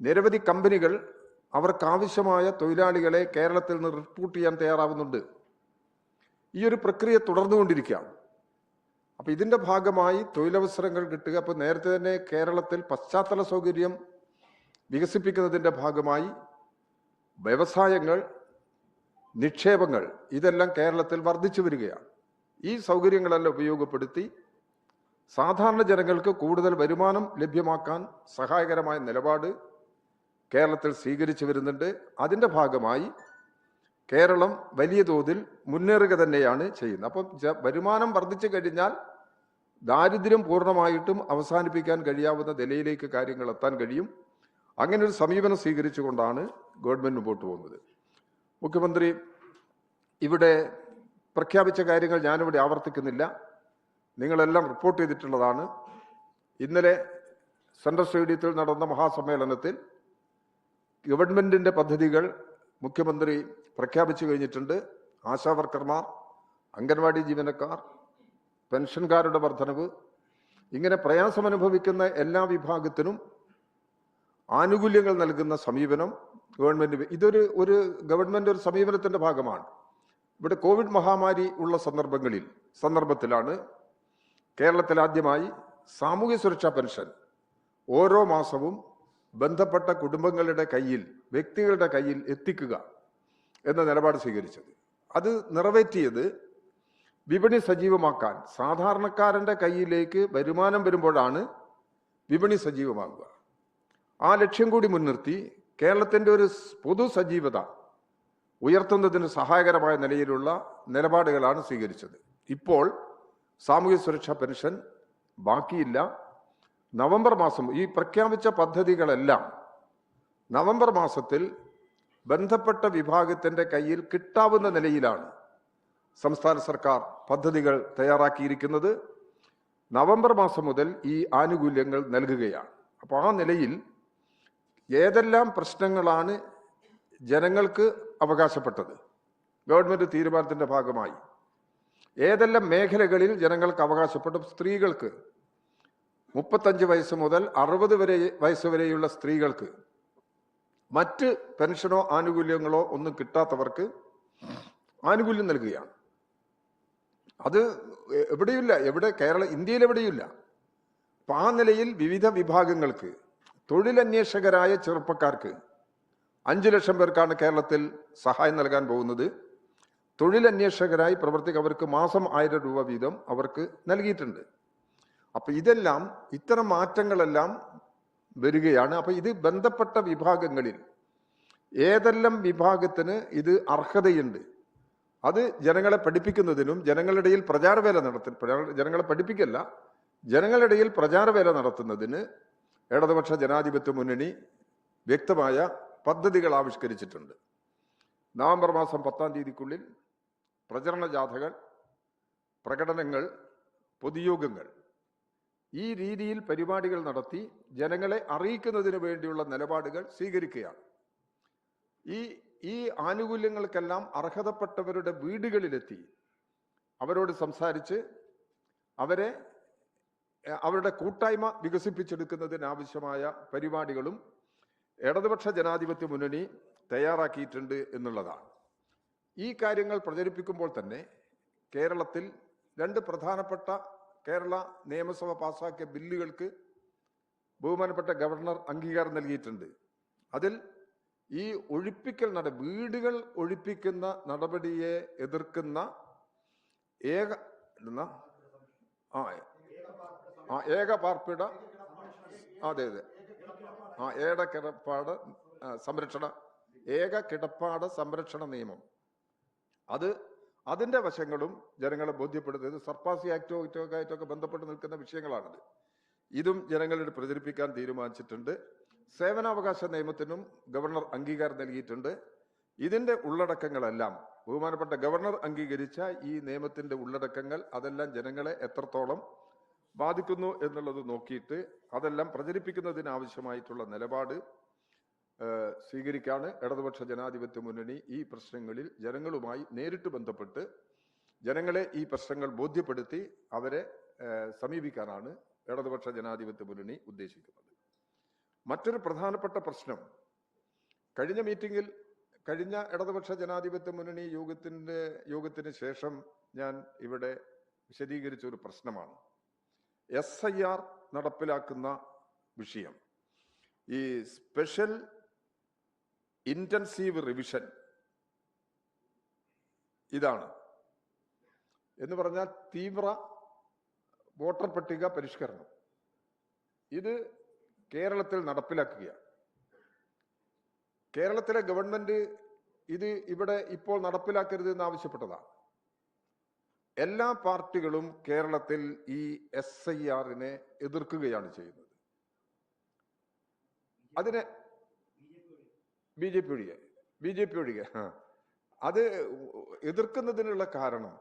നിരവധി കമ്പനികൾ അവർക്കാവശ്യമായ തൊഴിലാളികളെ കേരളത്തിൽ നിന്ന് റിക്രൂട്ട് ചെയ്യാൻ തയ്യാറാവുന്നുണ്ട്. ഈ ഒരു പ്രക്രിയ തുടർന്നുകൊണ്ടിരിക്കുകയാണ്. അപ്പോൾ ഇതിന്റെ ഭാഗമായി തൊഴിലവസരങ്ങൾ കിട്ടുക അപ്പോൾ നേരത്തെ തന്നെ കേരളത്തിൽ പശ്ചാത്തല സൗകര്യം വികസിപ്പിക്കുന്നതിന്റെ ഭാഗമായി വ്യവസായങ്ങൾ നിക്ഷേപങ്ങൾ ഇതെല്ലാം കേരളത്തിൽ വർദ്ധിച്ചു വരികയാണ്. ഈ സൗകര്യങ്ങളെല്ലാം ഉപയോഗപ്പെടുത്തി സാധാരണ ജനങ്ങൾക്ക് കൂടുതൽ വരുമാനം ലഭ്യമാക്കാൻ സഹായകരമായ നിലപാട് കേരളത്തിൽ സ്വീകരിച്ചു വരുന്നുണ്ട്. അതിന്റെ ഭാഗമായി കേരളം വലിയ തോതിൽ മുന്നേറുക തന്നെയാണ് ചെയ്യുന്നത്. അപ്പം വരുമാനം വർദ്ധിച്ചു കഴിഞ്ഞാൽ ദാരിദ്ര്യം പൂർണമായിട്ടും അവസാനിപ്പിക്കാൻ കഴിയാവുന്ന നിലയിലേക്ക് കാര്യങ്ങൾ എത്താൻ കഴിയും. അങ്ങനെ ഒരു സമീപനം സ്വീകരിച്ചുകൊണ്ടാണ് ഗവൺമെന്റ് മുമ്പോട്ട് പോകുന്നത്. മുഖ്യമന്ത്രി ഇവിടെ പ്രഖ്യാപിച്ച കാര്യങ്ങൾ ഞാനിവിടെ ആവർത്തിക്കുന്നില്ല. നിങ്ങളെല്ലാം റിപ്പോർട്ട് ചെയ്തിട്ടുള്ളതാണ്. ഇന്നലെ സെൻട്രൽ സ്റ്റേഡിയത്തിൽ നടന്ന മഹാസമ്മേളനത്തിൽ ഗവൺമെന്റിന്റെ പദ്ധതികൾ മുഖ്യമന്ത്രി പ്രഖ്യാപിച്ചു കഴിഞ്ഞിട്ടുണ്ട്. ആശാ വർക്കർമാർ അംഗൻവാടി ജീവനക്കാർ പെൻഷൻകാരുടെ വർധനവ് ഇങ്ങനെ പ്രയാസം അനുഭവിക്കുന്ന എല്ലാ വിഭാഗത്തിനും ആനുകൂല്യങ്ങൾ നൽകുന്ന സമീപനം ഗവൺമെന്റ് ഇതൊരു ഒരു ഗവൺമെന്റ് ഒരു സമീപനത്തിന്റെ ഭാഗമാണ്. ഇവിടെ കോവിഡ് മഹാമാരി ഉള്ള സന്ദർഭങ്ങളിൽ സന്ദർഭത്തിലാണ് കേരളത്തിൽ ആദ്യമായി സാമൂഹ്യ സുരക്ഷാ പെൻഷൻ ഓരോ മാസവും ബന്ധപ്പെട്ട കുടുംബങ്ങളുടെ കയ്യിൽ വ്യക്തികളുടെ കയ്യിൽ എത്തിക്കുക എന്ന നിലപാട് സ്വീകരിച്ചത്. അത് നിറവേറ്റിയത് വിപണി സജീവമാക്കാൻ സാധാരണക്കാരന്റെ കയ്യിലേക്ക് വരുമാനം വരുമ്പോഴാണ് വിപണി സജീവമാകുക. ആ ലക്ഷ്യം കൂടി മുൻനിർത്തി കേരളത്തിന്റെ ഒരു പൊതു സജീവത ഉയർത്തുന്നതിന് സഹായകരമായ നിലയിലുള്ള നിലപാടുകളാണ് സ്വീകരിച്ചത്. ഇപ്പോൾ സാമൂഹ്യ സുരക്ഷാ പെൻഷൻ ബാക്കിയില്ല. നവംബർ മാസം ഈ പ്രഖ്യാപിച്ച പദ്ധതികളെല്ലാം നവംബർ മാസത്തിൽ ബന്ധപ്പെട്ട വിഭാഗത്തിന്റെ കയ്യിൽ കിട്ടാവുന്ന നിലയിലാണ് സംസ്ഥാന സർക്കാർ പദ്ധതികൾ തയ്യാറാക്കിയിരിക്കുന്നത്. നവംബർ മാസം മുതൽ ഈ ആനുകൂല്യങ്ങൾ നൽകുകയാണ്. അപ്പോൾ ആ നിലയിൽ ഏതെല്ലാം പ്രശ്നങ്ങളാണ് ജനങ്ങൾക്ക് അവകാശപ്പെട്ടത്? ഗവൺമെന്റ് തീരുമാനത്തിന്റെ ഭാഗമായി. ഏതെല്ലാം മേഖലകളിൽ ജനങ്ങൾക്ക് അവകാശപ്പെട്ടു? സ്ത്രീകൾക്ക്. മുപ്പത്തഞ്ച് വയസ്സ് മുതൽ അറുപത് വരെ വയസ്സ് വരെയുള്ള സ്ത്രീകൾക്ക് മറ്റ് പെൻഷനോ ആനുകൂല്യങ്ങളോ ഒന്നും കിട്ടാത്തവർക്ക് ആനുകൂല്യം നൽകുകയാണ്. അത് എവിടെയില്ല എവിടെ കേരള ഇന്ത്യയിൽ എവിടെയില്ല അപ്പൊ ആ നിലയിൽ വിവിധ വിഭാഗങ്ങൾക്ക് തൊഴിലന്വേഷകരായ ചെറുപ്പക്കാർക്ക് അഞ്ചു ലക്ഷം പേർക്കാണ് കേരളത്തിൽ സഹായം നൽകാൻ പോകുന്നത്. തൊഴിലന്വേഷകരായി പ്രവർത്തിക്കുക അവർക്ക് മാസം ആയിരം രൂപ വീതം അവർക്ക് നൽകിയിട്ടുണ്ട്. അപ്പൊ ഇതെല്ലാം ഇത്തരം മാറ്റങ്ങളെല്ലാം വരികയാണ്. അപ്പൊ ഇത് ബന്ധപ്പെട്ട വിഭാഗങ്ങളിൽ ഏതെല്ലാം വിഭാഗത്തിന് ഇത് അർഹതയുണ്ട്? അത് ജനങ്ങളെ പഠിപ്പിക്കുന്നതിനും ജനങ്ങളുടെ ഇടയിൽ പ്രചാരവേല നടത്തി ജനങ്ങളെ പഠിപ്പിക്കല്ല ജനങ്ങളിടയിൽ പ്രചാരവേല നടത്തുന്നതിന് ഇടതുപക്ഷ ജനാധിപത്യ മുന്നണി വ്യക്തമായ പദ്ധതികൾ ആവിഷ്കരിച്ചിട്ടുണ്ട്. നവംബർ മാസം പത്താം തീയതിക്കുള്ളിൽ പ്രചരണ ജാഥകൾ പ്രകടനങ്ങൾ പൊതുയോഗങ്ങൾ ഈ രീതിയിൽ പരിപാടികൾ നടത്തി ജനങ്ങളെ അറിയിക്കുന്നതിന് വേണ്ടിയുള്ള നിലപാടുകൾ സ്വീകരിക്കുകയാണ്. ഈ ഈ ആനുകൂല്യങ്ങൾക്കെല്ലാം അർഹതപ്പെട്ടവരുടെ വീടുകളിലെത്തി. അവരോട് സംസാരിച്ച് അവരെ അവരുടെ കൂട്ടായ്മ വികസിപ്പിച്ചെടുക്കുന്നതിനാവശ്യമായ പരിപാടികളും ഇടതുപക്ഷ ജനാധിപത്യ മുന്നണി തയ്യാറാക്കിയിട്ടുണ്ട് എന്നുള്ളതാണ്. ഈ കാര്യങ്ങൾ പ്രചരിപ്പിക്കുമ്പോൾ തന്നെ കേരളത്തിൽ രണ്ട് പ്രധാനപ്പെട്ട കേരള നിയമസഭ പാസാക്കിയ ബില്ലുകൾക്ക് ബഹുമാനപ്പെട്ട ഗവർണർ അംഗീകാരം നൽകിയിട്ടുണ്ട്. അതിൽ ഈ ഒഴിപ്പിക്കൽ നട വീടുകൾ ഒഴിപ്പിക്കുന്ന നടപടിയെ എതിർക്കുന്ന ഏക ആ ആ ഏക പാർപ്പിട അതെ അതെ. ആ ഏക കിടപ്പാട് സംരക്ഷണ ഏക കിടപ്പാട് സംരക്ഷണ നിയമം. അത് അതിന്റെ വശങ്ങളും ജനങ്ങളെ ബോധ്യപ്പെടുത്തുന്നത് സർപ്പാസി ആക്റ്റോ ഇറ്റൊക്കെ ആയിട്ടൊക്കെ ബന്ധപ്പെട്ട് നിൽക്കുന്ന വിഷയങ്ങളാണിത്. ഇതും ജനങ്ങളോട് പ്രചരിപ്പിക്കാൻ തീരുമാനിച്ചിട്ടുണ്ട്. സേവനാവകാശ നിയമത്തിനും ഗവർണർ അംഗീകാരം നൽകിയിട്ടുണ്ട്. ഇതിന്റെ ഉള്ളടക്കങ്ങളെല്ലാം ബഹുമാനപ്പെട്ട ഗവർണർ അംഗീകരിച്ച ഈ നിയമത്തിന്റെ ഉള്ളടക്കങ്ങൾ അതെല്ലാം ജനങ്ങളെ എത്രത്തോളം ബാധിക്കുന്നു എന്നുള്ളത് നോക്കിയിട്ട് അതെല്ലാം പ്രചരിപ്പിക്കുന്നതിനാവശ്യമായിട്ടുള്ള നിലപാട് സ്വീകരിക്കാണ് ഇടതുപക്ഷ ജനാധിപത്യ മുന്നണി ഈ പ്രശ്നങ്ങളിൽ ജനങ്ങളുമായി നേരിട്ട് ബന്ധപ്പെട്ട് ജനങ്ങളെ ഈ പ്രശ്നങ്ങൾ ബോധ്യപ്പെടുത്തി അവരെ സമീപിക്കാനാണ് ഇടതുപക്ഷ ജനാധിപത്യ മുന്നണി ഉദ്ദേശിക്കുന്നത്. മറ്റൊരു പ്രധാനപ്പെട്ട പ്രശ്നം കഴിഞ്ഞ മീറ്റിംഗിൽ കഴിഞ്ഞ ഇടതുപക്ഷ ജനാധിപത്യ മുന്നണി യോഗത്തിന്റെ യോഗത്തിന് ശേഷം ഞാൻ ഇവിടെ വിശദീകരിച്ച ഒരു പ്രശ്നമാണ്. എസ് ഐ ആർ നടപ്പിലാക്കുന്ന വിഷയം. ഈ സ്പെഷ്യൽ ഇന്റൻസീവ് റിവിഷൻ ഇതാണ്. എന്ന് പറഞ്ഞാൽ തീവ്ര വോട്ടർ പട്ടിക പരിഷ്കരണം. ഇത് കേരളത്തിൽ നടപ്പിലാക്കുകയാണ് കേരളത്തിലെ ഗവൺമെന്റ് ഇത് ഇവിടെ ഇപ്പോൾ നടപ്പിലാക്കരുത് എന്ന് ആവശ്യപ്പെട്ടതാണ് എല്ലാ പാർട്ടികളും കേരളത്തിൽ ഈ എസ് ഐ ആറിനെ എതിർക്കുകയാണ് ചെയ്യുന്നത്. അതിനെ ബി ജെ പി ഒഴികെ ബി ജെ പി ഒഴികെ അത് എതിർക്കുന്നതിനുള്ള കാരണം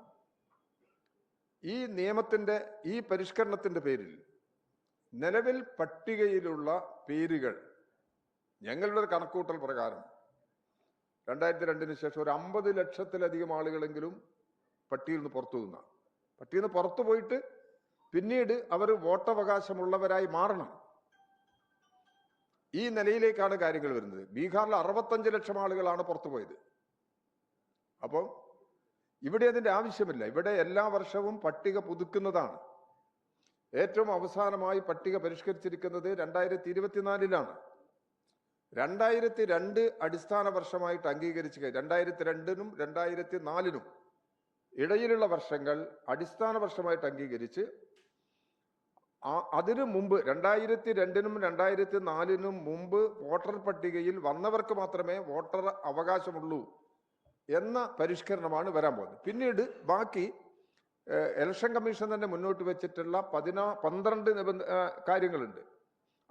ഈ നിയമത്തിന്റെ ഈ പരിഷ്കരണത്തിന്റെ പേരിൽ നിലവിൽ പട്ടികയിലുള്ള പേരുകൾ ഞങ്ങളുടെ ഒരു കണക്കൂട്ടൽ പ്രകാരം രണ്ടായിരത്തി രണ്ടിന് ശേഷം ഒരു അമ്പത് ലക്ഷത്തിലധികം ആളുകളെങ്കിലും പട്ടികയിൽ നിന്ന് പുറത്തു നിന്നാണ് പട്ടികയിൽ നിന്ന് പുറത്തു പോയിട്ട് പിന്നീട് അവർ വോട്ടവകാശമുള്ളവരായി മാറണം. ഈ നിലയിലേക്കാണ് കാര്യങ്ങൾ വരുന്നത്. ബീഹാറിൽ അറുപത്തഞ്ച് ലക്ഷം ആളുകളാണ് പുറത്തു പോയത്. അപ്പം ഇവിടെ അതിന്റെ ആവശ്യമില്ല. ഇവിടെ എല്ലാ വർഷവും പട്ടിക പുതുക്കുന്നതാണ്. ഏറ്റവും അവസാനമായി പട്ടിക പരിഷ്കരിച്ചിരിക്കുന്നത് രണ്ടായിരത്തി ഇരുപത്തിനാലിലാണ് രണ്ടായിരത്തി രണ്ട് അടിസ്ഥാന വർഷമായിട്ട് അംഗീകരിച്ച് രണ്ടായിരത്തി രണ്ടിനും രണ്ടായിരത്തി നാലിനും ഇടയിലുള്ള വർഷങ്ങൾ അടിസ്ഥാന വർഷമായിട്ട് അംഗീകരിച്ച് ആ- അതിനു മുമ്പ് രണ്ടായിരത്തി രണ്ടിനും രണ്ടായിരത്തി നാലിനും മുമ്പ് വോട്ടർ പട്ടികയിൽ വന്നവർക്ക് മാത്രമേ വോട്ടർ അവകാശമുള്ളൂ എന്ന പരിഷ്കരണമാണ് വരാൻ പോകുന്നത്. പിന്നീട് ബാക്കി ഇലക്ഷൻ കമ്മീഷൻ തന്നെ മുന്നോട്ട് വെച്ചിട്ടുള്ള പതിനാ പന്ത്രണ്ട് നിബന്ധ കാര്യങ്ങളുണ്ട്.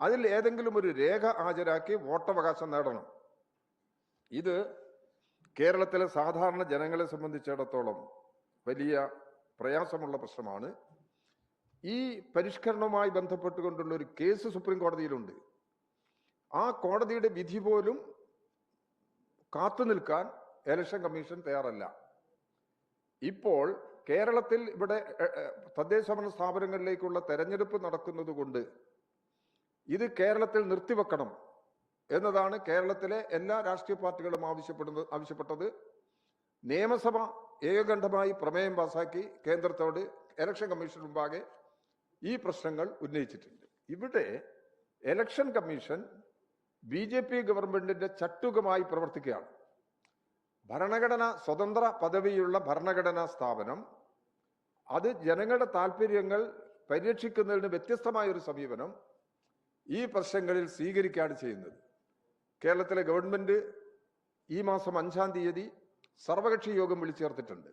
അതിൽ ഏതെങ്കിലും ഒരു രേഖ ഹാജരാക്കി വോട്ടവകാശം നേടണം. ഇത് കേരളത്തിലെ സാധാരണ ജനങ്ങളെ സംബന്ധിച്ചിടത്തോളം വലിയ പ്രയാസമുള്ള പ്രശ്നമാണ്. ഈ പരിഷ്കരണവുമായി ബന്ധപ്പെട്ടുകൊണ്ടുള്ള ഒരു കേസ് സുപ്രീം കോടതിയിലുണ്ട്. ആ കോടതിയുടെ വിധി പോലും കാത്തു നിൽക്കാൻ ഇലക്ഷൻ കമ്മീഷൻ തയ്യാറല്ല. ഇപ്പോൾ കേരളത്തിൽ ഇവിടെ തദ്ദേശ ഭരണ സ്ഥാപനങ്ങളിലേക്കുള്ള തെരഞ്ഞെടുപ്പ് നടക്കുന്നത് കൊണ്ട് ഇത് കേരളത്തിൽ നിർത്തിവെക്കണം എന്നതാണ് കേരളത്തിലെ എല്ലാ രാഷ്ട്രീയ പാർട്ടികളും ആവശ്യപ്പെടുന്നത് ആവശ്യപ്പെട്ടത്. നിയമസഭ ഏകകണ്ഠമായി പ്രമേയം പാസാക്കി കേന്ദ്രത്തോട് ഇലക്ഷൻ കമ്മീഷൻ മുമ്പാകെ ഈ പ്രശ്നങ്ങൾ ഉന്നയിച്ചിട്ടുണ്ട്. ഇവിടെ election commission B J P ഗവൺമെന്റിന്റെ ചട്ടുകമായി പ്രവർത്തിക്കുകയാണ്. ഭരണഘടന സ്വതന്ത്ര പദവിയുള്ള ഭരണഘടനാ സ്ഥാപനം അത് ജനങ്ങളുടെ താല്പര്യങ്ങൾ പരിരക്ഷിക്കുന്നതിന് വ്യത്യസ്തമായ ഒരു സമീപനം ഈ പ്രശ്നങ്ങളിൽ സ്വീകരിക്കുകയാണ് ചെയ്യുന്നത്. കേരളത്തിലെ ഗവൺമെന്റ് ഈ മാസം അഞ്ചാം തീയതി സർവകക്ഷി യോഗം വിളിച്ചു ചേർത്തിട്ടുണ്ട്.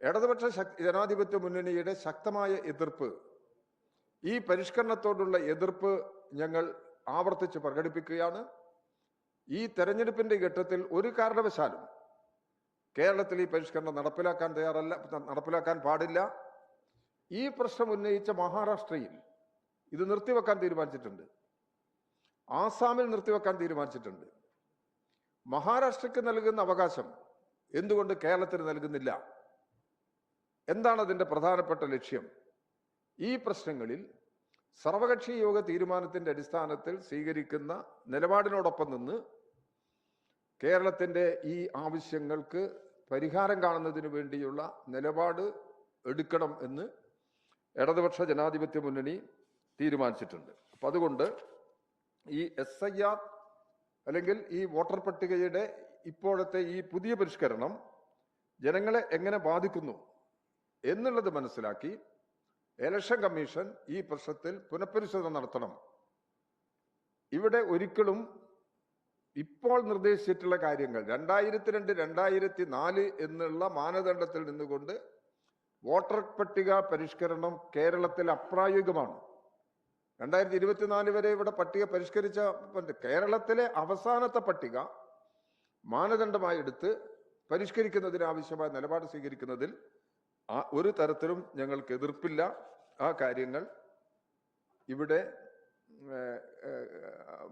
ഇടതുപക്ഷ ജനാധിപത്യ മുന്നണിയുടെ ശക്തമായ എതിർപ്പ് ഈ പരിഷ്കരണത്തോടുള്ള എതിർപ്പ് ഞങ്ങൾ ആവർത്തിച്ച് പ്രകടിപ്പിക്കുകയാണ്. ഈ തെരഞ്ഞെടുപ്പിന്റെ ഘട്ടത്തിൽ ഒരു കാരണവശാലും കേരളത്തിൽ ഈ പരിഷ്കരണം നടപ്പിലാക്കാൻ തയ്യാറല്ല നടപ്പിലാക്കാൻ പാടില്ല. ഈ പ്രശ്നം ഉന്നയിച്ച മഹാരാഷ്ട്രയിൽ ഇത് നിർത്തിവെക്കാൻ തീരുമാനിച്ചിട്ടുണ്ട്. ആസാമിൽ നിർത്തിവെക്കാൻ തീരുമാനിച്ചിട്ടുണ്ട്. മഹാരാഷ്ട്രയ്ക്ക് നൽകുന്ന അവകാശം എന്തുകൊണ്ട് കേരളത്തിന് നൽകുന്നില്ല? എന്താണ് അതിന്റെ പ്രധാനപ്പെട്ട ലക്ഷ്യം? ഈ പ്രശ്നങ്ങളിൽ സർവകക്ഷി യോഗ തീരുമാനത്തിന്റെ അടിസ്ഥാനത്തിൽ സ്വീകരിക്കുന്ന നിലപാടിനോടൊപ്പം നിന്ന് കേരളത്തിന്റെ ഈ ആവശ്യങ്ങൾക്ക് പരിഹാരം കാണുന്നതിന് വേണ്ടിയുള്ള നിലപാട് എടുക്കണം എന്ന് ഇടതുപക്ഷ ജനാധിപത്യ മുന്നണി തീരുമാനിച്ചിട്ടുണ്ട്. അപ്പം അതുകൊണ്ട് ഈ എസ് ഐ ആർ അല്ലെങ്കിൽ ഈ വോട്ടർ പട്ടികയുടെ ഇപ്പോഴത്തെ ഈ പുതിയ പരിഷ്കരണം ജനങ്ങളെ എങ്ങനെ ബാധിക്കുന്നു എന്നുള്ളത് മനസ്സിലാക്കി ഇലക്ഷൻ കമ്മീഷൻ ഈ പ്രശ്നത്തിൽ പുനഃപരിശോധന നടത്തണം. ഇവിടെ ഒരിക്കലും ഇപ്പോൾ നിർദ്ദേശിച്ചിട്ടുള്ള കാര്യങ്ങൾ രണ്ടായിരത്തി രണ്ട് രണ്ടായിരത്തി നാല് എന്നുള്ള മാനദണ്ഡത്തിൽ നിന്നുകൊണ്ട് വോട്ടർ പട്ടിക പരിഷ്കരണം കേരളത്തിൽ അപ്രായോഗികമാണ്. രണ്ടായിരത്തി ഇരുപത്തിനാല് വരെ ഇവിടെ പട്ടിക പരിഷ്കരിച്ച കേരളത്തിലെ അവസാനത്തെ പട്ടിക മാനദണ്ഡമായി എടുത്ത് പരിഷ്കരിക്കുന്നതിന് ആവശ്യമായ നിലപാട് സ്വീകരിക്കുന്നതിൽ ആ ഒരു തരത്തിലും ഞങ്ങൾക്ക് എതിർപ്പില്ല. ആ കാര്യങ്ങൾ ഇവിടെ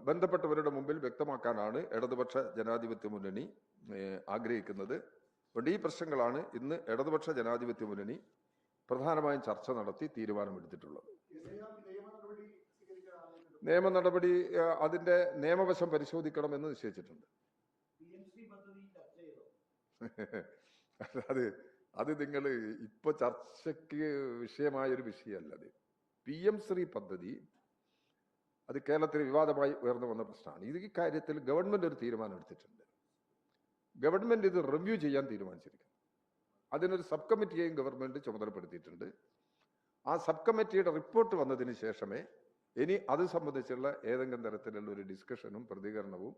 ബന്ധപ്പെട്ടവരുടെ മുമ്പിൽ വ്യക്തമാക്കാനാണ് ഇടതുപക്ഷ ജനാധിപത്യ മുന്നണി ആഗ്രഹിക്കുന്നത്. അതുകൊണ്ട് ഈ പ്രശ്നങ്ങളാണ് ഇന്ന് ഇടതുപക്ഷ ജനാധിപത്യ മുന്നണി പ്രധാനമായും ചർച്ച നടത്തി തീരുമാനമെടുത്തിട്ടുള്ളത്. നിയമ നടപടി അതിന്റെ നിയമവശം പരിശോധിക്കണമെന്ന് നിശ്ചയിച്ചിട്ടുണ്ട്. പി പദ്ധതി ചർച്ച ചെയ്തോ? അത് അത് നിങ്ങൾ ഇപ്പൊ ചർച്ചയ്ക്ക് വിഷയമായ ഒരു വിഷയമല്ല അത് പി എം ശ്രീ പദ്ധതി അത് കേരളത്തിൽ വിവാദമായി ഉയർന്നു വന്ന പ്രശ്നമാണ്. ഇത് ഈ കാര്യത്തിൽ ഗവൺമെന്റ് ഒരു തീരുമാനം എടുത്തിട്ടുണ്ട്. ഗവൺമെന്റ് ഇത് റിവ്യൂ ചെയ്യാൻ തീരുമാനിച്ചിരിക്കുന്നു. അതിനൊരു സബ് കമ്മിറ്റിയെയും ഗവൺമെന്റ് ചുമതലപ്പെടുത്തിയിട്ടുണ്ട്. ആ സബ് കമ്മിറ്റിയുടെ റിപ്പോർട്ട് വന്നതിന് ശേഷമേ ഇനി അത് സംബന്ധിച്ചുള്ള ഏതെങ്കിലും തരത്തിലുള്ള ഒരു ഡിസ്കഷനും പ്രതികരണവും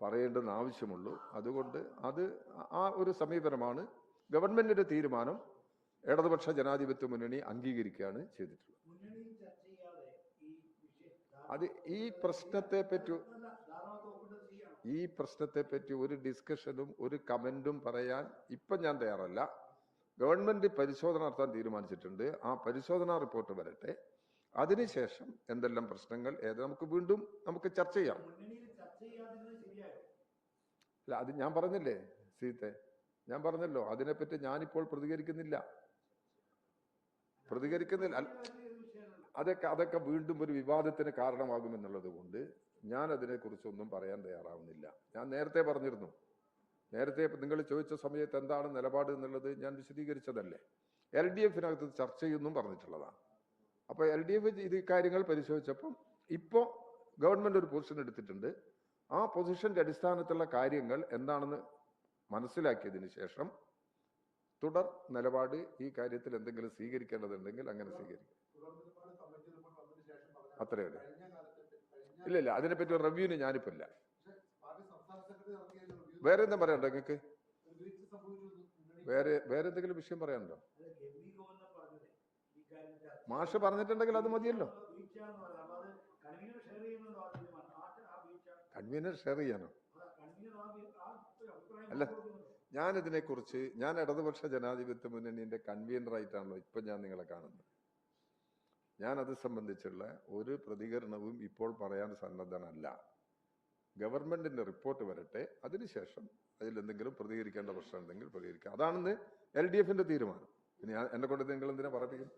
പറയേണ്ടെന്ന് ആവശ്യമുള്ളൂ. അതുകൊണ്ട് അത് ആ ഒരു സമീപനമാണ് ഗവൺമെന്റിന്റെ തീരുമാനം ഇടതുപക്ഷ ജനാധിപത്യ മുന്നണി അംഗീകരിക്കുകയാണ് ചെയ്തിട്ടുള്ളത്. അത് ഈ പ്രശ്നത്തെ പറ്റി ഈ പ്രശ്നത്തെ പറ്റി ഒരു ഡിസ്കഷനും ഒരു കമന്റും പറയാൻ ഇപ്പം ഞാൻ തയ്യാറല്ല. ഗവൺമെന്റ് പരിശോധന നടത്താൻ തീരുമാനിച്ചിട്ടുണ്ട്. ആ പരിശോധനാ റിപ്പോർട്ട് വരട്ടെ. അതിനുശേഷം എന്തെല്ലാം പ്രശ്നങ്ങൾ ഏത് നമുക്ക് വീണ്ടും നമുക്ക് ചർച്ച ചെയ്യാം. അല്ല അത് ഞാൻ പറഞ്ഞില്ലേ സീത്തെ ഞാൻ പറഞ്ഞല്ലോ അതിനെപ്പറ്റി ഞാനിപ്പോൾ പ്രതികരിക്കുന്നില്ല. പ്രതികരിക്കുന്നില്ല. അതൊക്കെ അതൊക്കെ വീണ്ടും ഒരു വിവാദത്തിന് കാരണമാകുമെന്നുള്ളത് കൊണ്ട് ഞാൻ അതിനെക്കുറിച്ചൊന്നും പറയാൻ തയ്യാറാവുന്നില്ല. ഞാൻ നേരത്തെ പറഞ്ഞിരുന്നു. നേരത്തെ നിങ്ങൾ ചോദിച്ച സമയത്ത് എന്താണ് നിലപാട് എന്നുള്ളത് ഞാൻ വിശദീകരിച്ചതല്ലേ. എൽ ഡി എഫിനകത്ത് ചർച്ച ചെയ്യുന്നു പറഞ്ഞിട്ടുള്ളതാണ്. അപ്പോൾ എൽ ഡി എഫ് ഇത് കാര്യങ്ങൾ പരിശോധിച്ചപ്പം ഇപ്പോൾ ഗവൺമെന്റ് ഒരു പൊസിഷൻ എടുത്തിട്ടുണ്ട്. ആ പൊസിഷന്റെ അടിസ്ഥാനത്തിലുള്ള കാര്യങ്ങൾ എന്താണെന്ന് മനസ്സിലാക്കിയതിന് ശേഷം തുടർ നിലപാട് ഈ കാര്യത്തിൽ എന്തെങ്കിലും സ്വീകരിക്കേണ്ടതുണ്ടെങ്കിൽ അങ്ങനെ സ്വീകരിക്കും. അത്രയേ ഉള്ളൂ. ഇല്ല ഇല്ല അതിനെപ്പറ്റി റിവ്യൂവിന് ഞാനിപ്പോ ഇല്ല. വേറെ എന്താ പറയണ്ടോ നിങ്ങൾക്ക്? വേറെ വേറെ എന്തെങ്കിലും വിഷയം പറയാനുണ്ടോ? മാഷ് പറഞ്ഞിട്ടുണ്ടെങ്കിൽ അത് മതിയല്ലോ. കൺവീനർ ഷെയർ ചെയ്യാനോ അല്ല. ഞാനിതിനെക്കുറിച്ച് ഞാൻ ഇടതുപക്ഷ ജനാധിപത്യ മുന്നണിന്റെ കൺവീനറായിട്ടാണല്ലോ ഇപ്പൊ ഞാൻ നിങ്ങളെ കാണുന്നത്. ഞാൻ അത് സംബന്ധിച്ചുള്ള ഒരു പ്രതികരണവും ഇപ്പോൾ പറയാൻ സന്നദ്ധനല്ല. ഗവൺമെന്റിന്റെ റിപ്പോർട്ട് വരട്ടെ അതിനുശേഷം അതിൽ എന്തെങ്കിലും പ്രതികരിക്കേണ്ട പ്രശ്നം ഉണ്ടെങ്കിൽ പ്രതികരിക്കാം. അതാണെന്ന് എൽ ഡി എഫിന്റെ തീരുമാനം. ഇനി എന്നെ കൊണ്ട് നിങ്ങൾ എന്തിനാ പറയിപ്പിക്കും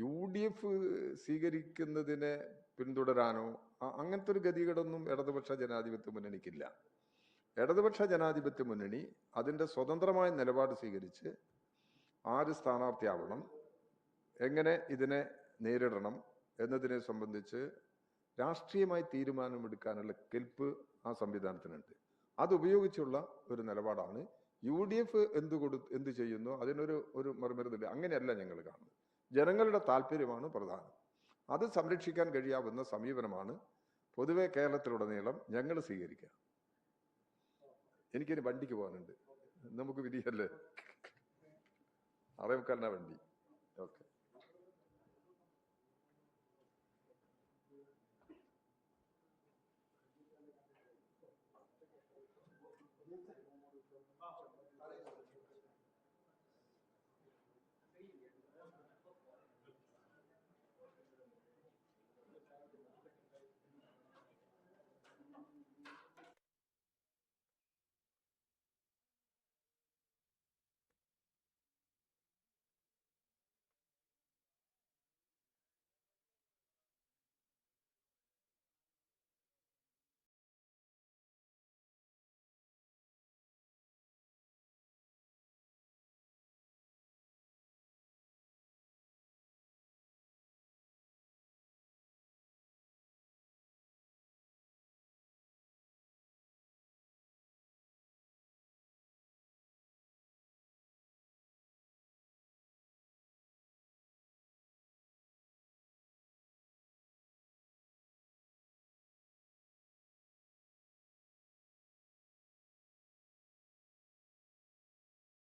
യു ഡി എഫ് സ്വീകരിക്കുന്നതിനെ പിന്തുടരാനോ അങ്ങനത്തെ ഒരു ഗതികളൊന്നും ഇടതുപക്ഷ ജനാധിപത്യ മുന്നണിക്കില്ല. ഇടതുപക്ഷ ജനാധിപത്യ മുന്നണി അതിന്റെ സ്വതന്ത്രമായ നിലപാട് സ്വീകരിച്ച് ആര് സ്ഥാനാർത്ഥിയാവണം എങ്ങനെ ഇതിനെ നേരിടണം എന്നതിനെ സംബന്ധിച്ച് രാഷ്ട്രീയമായി തീരുമാനമെടുക്കാനുള്ള കെൽപ്പ് ആ സംവിധാനത്തിനുണ്ട്. അതുപയോഗിച്ചുള്ള ഒരു നിലപാടാണ്. യു ഡി എഫ് എന്ത് കൊടു എന്ത് ചെയ്യുന്നു? അതിനൊരു ഒരു മറുമരുന്നില്ല അങ്ങനെയല്ല ഞങ്ങൾ കാണുന്നത്. ജനങ്ങളുടെ താല്പര്യമാണ് പ്രധാനം. അത് സംരക്ഷിക്കാൻ കഴിയാവുന്ന സമീപനമാണ് പൊതുവെ കേരളത്തിലുടനീളം ഞങ്ങൾ സ്വീകരിക്കുക. എനിക്കിനി വണ്ടിക്ക് പോകാനുണ്ട്. നമുക്ക് വിധിയല്ലേ? ആറേ മുക്കാലിനാ വണ്ടി. ഓക്കെ.